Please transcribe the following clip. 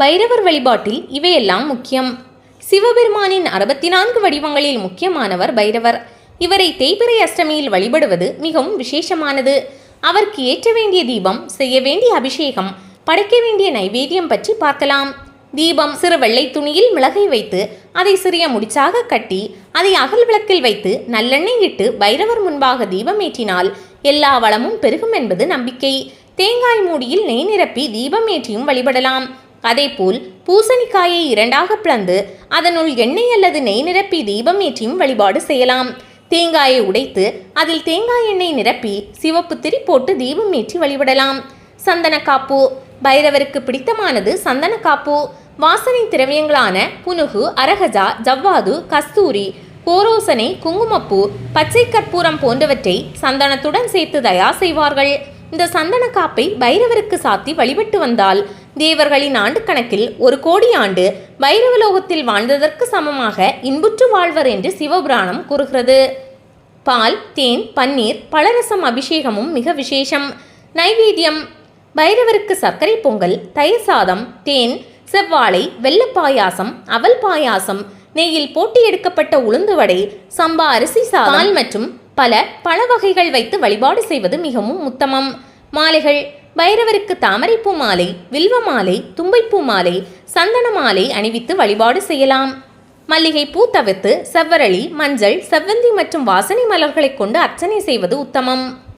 பைரவர் வழிபாட்டில் இவையெல்லாம் முக்கியம். சிவபெருமானின் அறுபத்தி நான்கு வடிவங்களில் முக்கியமானவர் பைரவர். இவரை தேய்பிறை அஷ்டமியில் வழிபடுவது மிகவும் விசேஷமானது. அவருக்கு ஏற்ற வேண்டிய தீபம் செய்ய வேண்டிய அபிஷேகம் படைக்க வேண்டிய நைவேத்தியம் பற்றி பார்க்கலாம். தீபம் சிறு வெள்ளை துணியில் மிளகை வைத்து அதை சிறிய முடிச்சாக கட்டி அதை அகல் விளக்கில் வைத்து நல்லெண்ணெய் இட்டு பைரவர் முன்பாக தீபம் ஏற்றினால் எல்லா வளமும் பெருகும் என்பது நம்பிக்கை. தேங்காய் மூடியில் நெய் நிரப்பி தீபம் ஏற்றியும் வழிபடலாம். அதேபோல் பூசணிக்காயை இரண்டாக பிளந்து அதனுள் எண்ணெய் அல்லது நெய் நிரப்பி தீபம் ஏற்றியும் வழிபாடு செய்யலாம். தேங்காயை உடைத்து அதில் தேங்காய் எண்ணெய் நிரப்பி சிவப்பு திரி போட்டு தீபம் ஏற்றி வழிபடலாம். சந்தனக்காப்பு பைரவருக்கு பிடித்தமானது சந்தனக்காப்பு வாசனை திரவியங்களான புனுகு அரகஜா ஜவ்வாது கஸ்தூரி கோரோசனை குங்குமப்பூ பச்சை கற்பூரம் போன்றவற்றை சந்தனத்துடன் சேர்த்து தயார் செய்வார்கள். இந்த சந்தன காப்பை பைரவருக்கு சாத்தி வழிபட்டு வந்தால் தேவர்களின் ஆண்டு கணக்கில் ஒரு கோடி ஆண்டு பைரவலோகத்தில் வாழ்ந்ததற்கு சமமாக இன்புற்று வாழ்வர் என்று சிவபுராணம் கூறுகிறது. பால் தேன் பன்னீர் பழரசம் அபிஷேகமும் மிக விசேஷம். நைவேத்தியம். பைரவருக்கு சர்க்கரை பொங்கல் தயிர் சாதம் தேன் செவ்வாழை வெள்ளப் பாயாசம் அவல் பாயாசம் நெய்யில் போட்டி எடுக்கப்பட்ட உளுந்து வடை சம்பா அரிசி சாதம் மற்றும் பல பழ வகைகள் வைத்து வழிபாடு செய்வது மிகவும் உத்தமம். மாலைகள். பைரவருக்கு தாமரைப்பூ மாலை வில்வ மாலை தும்பைப்பூ மாலை சந்தன மாலை அணிவித்து வழிபாடு செய்யலாம். மல்லிகை பூ தவிர்த்து செவ்வரளி மஞ்சள் செவ்வந்தி மற்றும் வாசனை மலர்களைக் கொண்டு அர்ச்சனை செய்வது உத்தமம்.